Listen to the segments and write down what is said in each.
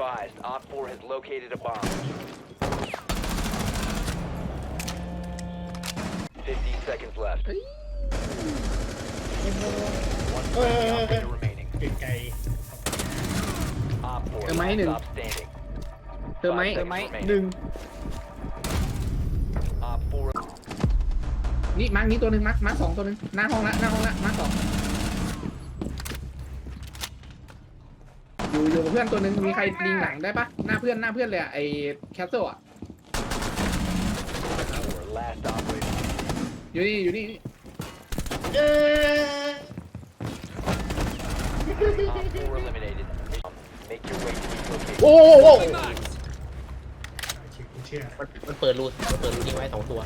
advised, Op 4 has located a bomb. 15 seconds left. เอ้ย One เออ friendly เออเออ operator remaining. ไกล Op 4 Am I last in? stop standing. เติมไหม Five เติมไหม seconds remaining. หนึ่ง Op 4 นี่มาร์กนี้ตัวหนึ่งมาร์กมาร์กสองตัวหนึ่งหน้าห้องละหน้าห้องละมาร์กสอง อยู่อยู่กับเพื่อนตัวหนึ่งมีใครลิงหลังได้ปะหน้าเพื่อนหน้าเพื่อนเลยอะไอ้แคสเซิลอะ4 last operator. อยู่นี่อยู่นี่ๆเอ้ย Op 4 eliminated. Make your way to the location. โอ้โหโอ้โหเชื่อมันมันเปิดรูมันเปิดรูทิ้งไว้สองตัว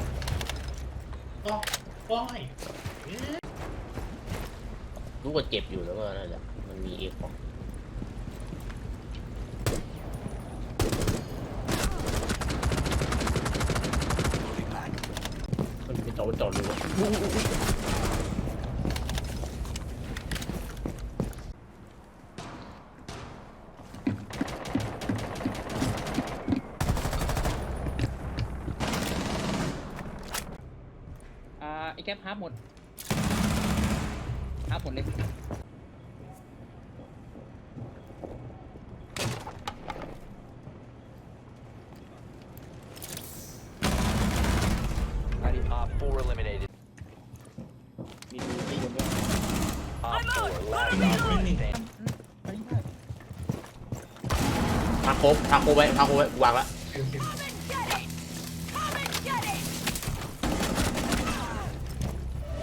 ก็ก้อยรู้ว่าเจ็บอยู่แล้วก็นั่นแหละมันมีเอฟของาจอดจอดรูอ่าไอ้แก๊ปฮาร์ปหมดฮาร์ปหมดเลย Op 4 eliminated. มีดูมีอยู่ด้วย Op 4 last operator standing. ไปได้ พาโคบพาโคบไว้พาโคบไว้วางละโอเค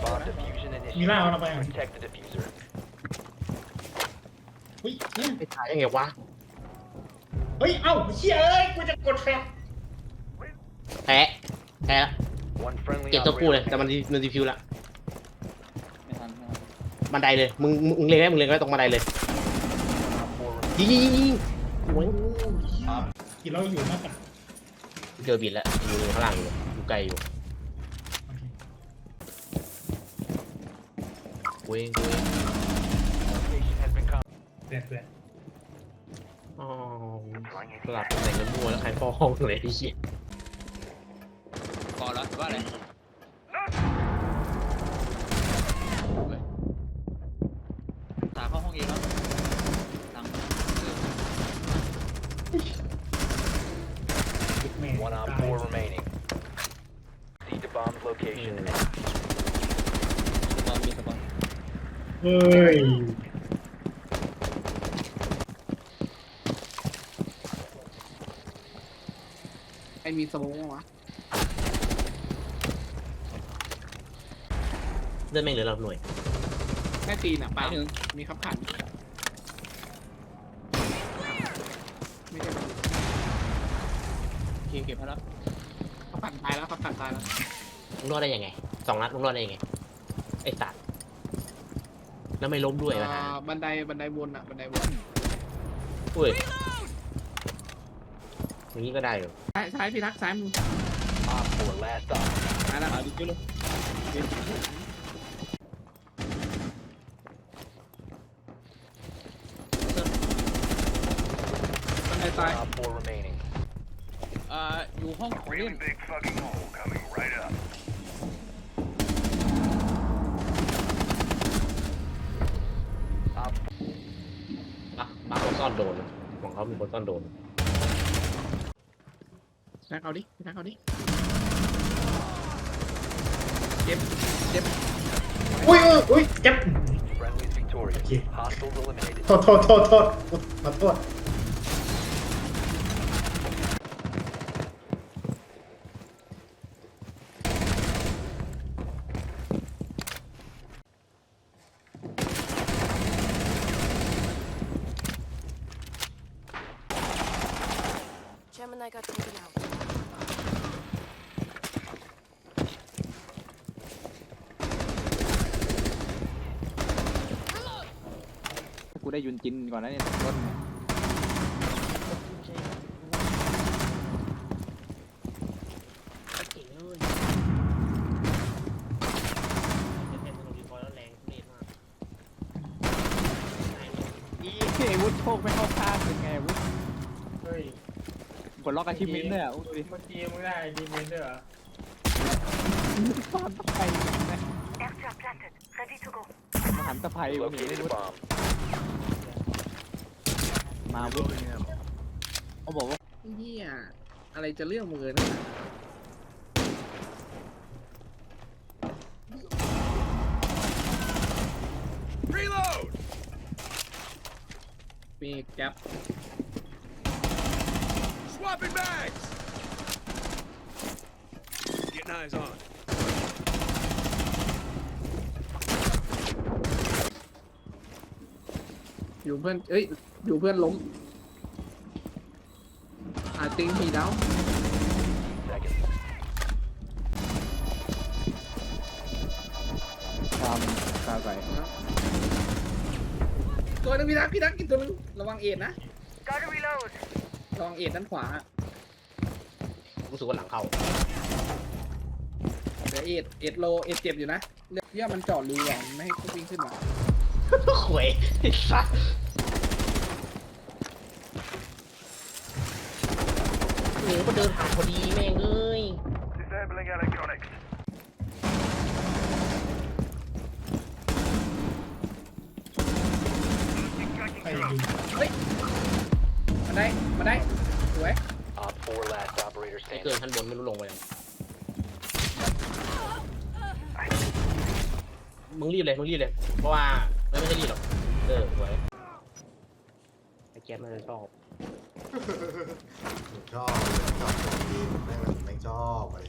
Bomb diffusion มีล่า initiated. เราไปอะ Protect the diffuser. เฮ้ยเนี่ยไม่ตายยังไงวะเฮ้ย เอ้าเชี่ยเอ้ย กูจะกดแฟลชแพ้แพ้ละ One friendly เก็บตัวคู่เลย operator แต่มันดีมันดีฟิวละไม่ทันไม่ทันบันไดเลย มึงมึงมึงเล็งไว้มึงเล็งไว้ตรงบันไดเลย Op 4ยิงยิงยิง ยิงโอ้ยกี่เราอยู่หน้าต่างเจอบิดแล้วอยู่ข้างล่างอยู่อยู่ไกลอยู่โอเคเว้ยเว้ย location has been com- เปลี่ยนเปลี่ยนอ๋อสลับตำแหน่งกันมั่วแล้วใครฟ้อห้องเลยไอ้เหี้ย ก่อนแล้วหรือว่าอะไรเว้ยตาเข้าห้องเองแล้วตังเออ บิ๊กแมน One Op ตาย4 remaining. See the bomb's location. สปอนมีสปอนเฮ้ย ไอ้มีสโมองวะเลือดแม่งเหลือเราหน่วยแค่ตีนอะไปเปล่าหนึ่งมีขับขันไม่ใช่ เกมเก็บให้แล้วขับขันตายแล้วขับขันตายแล้วลุงรอดได้ยังไงสองนัดลุงรอดได้ยังไงไอ้สัตว์แล้วไม่ล้มด้วยนะฮะอ่าบันไดบันไดวนอะบันไดวนอุ้ยอย่างนี้ก็ได้เหรอซ้ายซ้ายพี่ทักซ้ายมือ Op 4 last stop. ซ้ายแล้ว มาดิจุ๊เลยบันไดตาย Op 4 remaining. อ่าอยู่ห้องของเล่น Big fucking hole coming right up. อะมาคนซ่อนโดนของเขามีคนซ่อนโดนแท็กเอาดิพี่แท็กเอาดิ เจ็บ เจ็บ อุ้ยอุ้ยอุ้ยเจ็บ Friendly's victorious. Okay. Hostiles eliminated. โทษโทษโทษโทษขอโทษ กูได้ยุนจินก่อนนะเนี่ยรถเก่งเลยเทคโนโลยีพอแล้วแรงทุเรศมากอีเอ้วุฒโชคไม่เข้าข้างเป็นไงวุฒฮ้ยกดล็อกอาชีพมินด้วยอะดูดิเมื่อกี้มึงได้ดีเมนด้วยเหรอตอนตะไคร้นะมา หันตะไคร้วันนี้ Located a bomb. มาวุ้ยเขาบอกว่าเฮียอะไรจะเรื่องมือนะมีแก๊ป Swapping bags! Getting eyes on. อยู่เพื่อน เอ้ย อยู่เพื่อนล้มอาติงทีแล้ว Seconds. ความตาใสตัวหนึงพี่นักพี่นักกินตัวหนึงระวังเอ็ดนะระวังเอ็ดด้านขวารู้สึกว่าหลังเข้า เดี๋ยวเอ็ดเอ็ดโลเอ็ดเจ็บอยู่นะเรื่องเรื่องมันเจาะรูอะมันไม่ให้วิ่งขึ้นมา ขวยไอ้สัสหนูก็เดินผ่านพอดีแม่งเอ้ย Disabling electronics. ใครยิงมาได้มาได้สวย Op 4 last operator ไอ้ standing. เกินชั้นบนไม่รู้ลงไปยังมึงรีบเลยมึงรีบเลย เพราะว่า ไม่ไม่ใช่รีบหรอก เออสวยไอ้แก๊สมันจะชอบชอบชอบของกินไม่มันไม่ชอบอะไร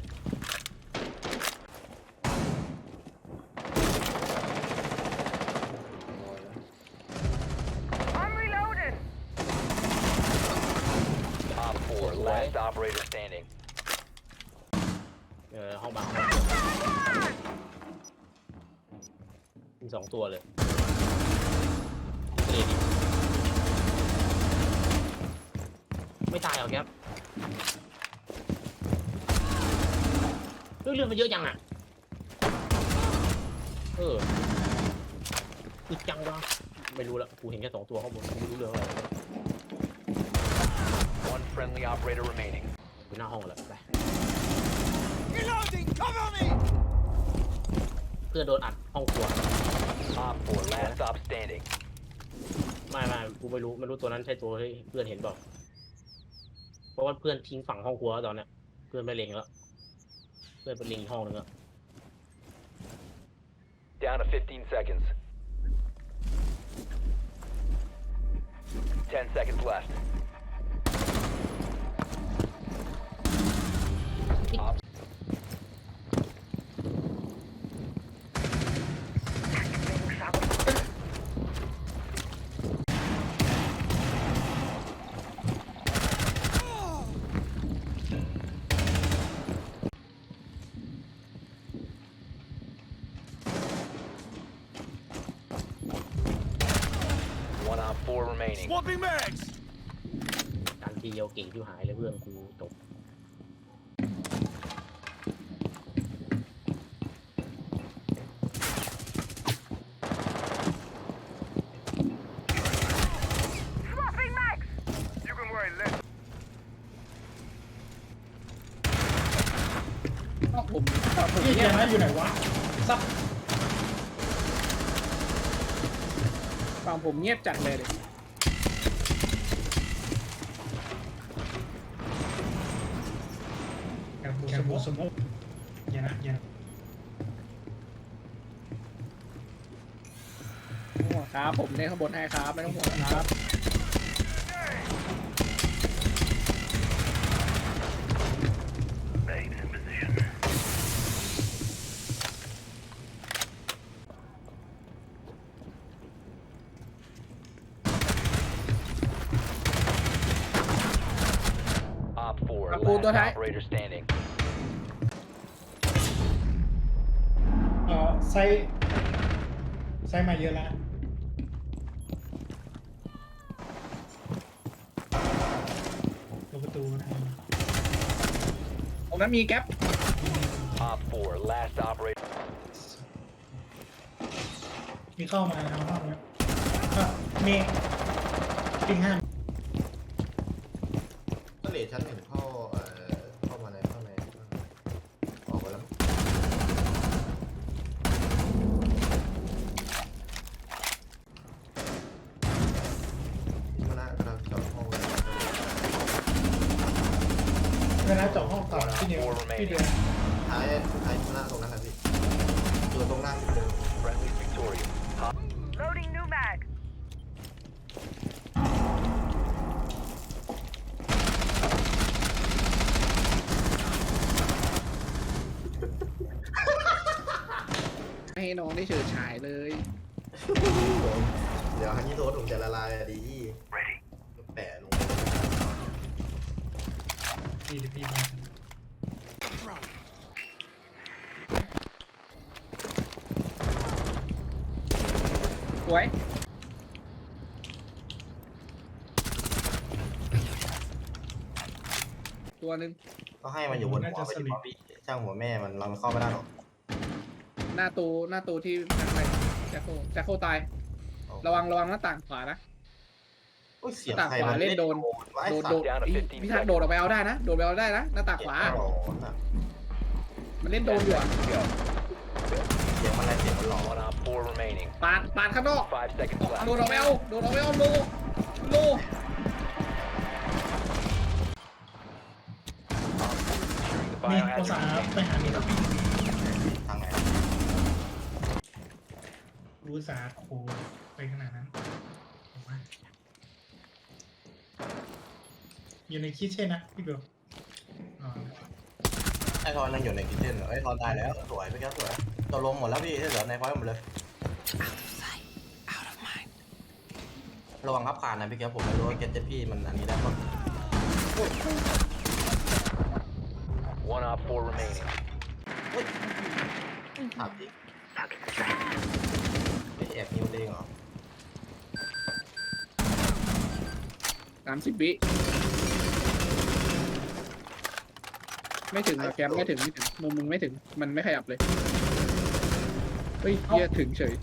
Op 4 last operator standing. เออห้องบางห้องมี สองตัวเลยเอดิไม่ตายเหรอแก๊ปเรื่องเรื่องมันเยอะจังอะ เอออึดจังวะไม่รู้ละกูเห็นแค่สองตัวข้างบนกูไม่รู้เรื่องอะไร One friendly operator remaining. กูหน้าห้องเลยไป Reloading! Cover me! เพื่อนโดนอัดห้องครัว Op 4 last op standing. ไม่ไม่กูไม่รู้ไม่รู้ตัวนั้นใช่ตัวที่เพื่อนเห็นเปล่าเพราะว่าเพื่อนทิ้งฝั่งห้องครัวแล้วตอนเนี้ยเพื่อนไม่เล็งแล้ว เพื่อนเป็นเล็งอีกห้องนึงอะ Down to 15 seconds. 10 seconds left. Op 1 op 4 remaining. Swapping bags! การทีเดียวเก่งที่หายเลยเพื่อนกูจบ You can worry less. ก็ผมก็ผมพี่เงีเจยบนะอยู่ไหนวะซับฝั่งผมเงียบจัดเลยดิแสมุกอย่านะอย่านะไม่ต้องห่วงครับ ผมเล่นข้างบนให้ครับ ไม่ต้องห่วงครับ Babes in position. Op 4 Up, pull last the high. operator standing. เอ่อไซไซมาเยอะแล้วตัวประตูนะ ตรงนั้นมีแก๊ป Op 4 last operator. มีเข้ามาเอาห้องแล้วอะมีปิงห้าม เลทชั้นหนึ่งเข้าเอ่อเข้ามาในข้างในออกไปแล้วมานะกำลังจอดห้องเลย เวลาเจาะห้องต่อพี่นิวพี่เดือนท้ายท้ายมานะตรงนั้นนะพี่อยู่ตรงหน้าพี่เดิน Friendly victorious. Hot Loading new mag. ไม่ให้น้องได้เฉิดฉายเลย เดี๋ยวฮันนี่โทษผมจะละลายอะดี Ready. แปะลง พี่พี่มาสวยตัวหนึ่งก็ให้มันอยู่บนหัวไปดิบอพี่ช่างหัวแม่มันเรามันเข้าไม่ได้หรอกหน้าตูหน้าตูที่นั่นไปแจ็คโคแจ็คโคตาย ระวังระวังหน้าต่างขวานะ โอ้ยเสียงต่างใครขวามันเล่นโดนวะไอ้โดดสัตโดว์ดอีพี่ทักโดดออกไปเอาได้นะ โดดไปเอาได้นะ หน้าต่างขวาเสียงหลอนอะมันเล่นโดนอยู่อะ go. เสียงมันอะไรเสียงมันหลอน One op four remaining. ปาดปาดข้างนอก Five seconds โด left. ดออกไปเอาโดดออกไปเอาโลโล The นี่ภาษา biohazard ไปหานี่แล้วพี่ทางไหนรู้สาโคไปขนาดนั้นผมว่า อยู่ในคิดใช่นะพี่เบลอ๋อไอ้ทอนยังอยู่ในคิทเช่นเหรอไอ้ทอนตายแล้วสวยพี่แก้วสวยตัวลมหมดแล้วพี่เหลือในพอยต์หมดเลย ระวังครับผ่านนะพี่แก้วผมไม่รู้ว่าเก็ตเจ็ตพี่มันอันนี้ได้ปะ One op four remaining. ถามจริงไม่แอบนิ้วเด้งเหรอ สามสิบวิ ไม่ถึงอะแกมไม่ถึงไม่ถึงมุมมึงไม่ถึงมันไม่ขยับเลยเฮ้ยเฮียถึงเฉย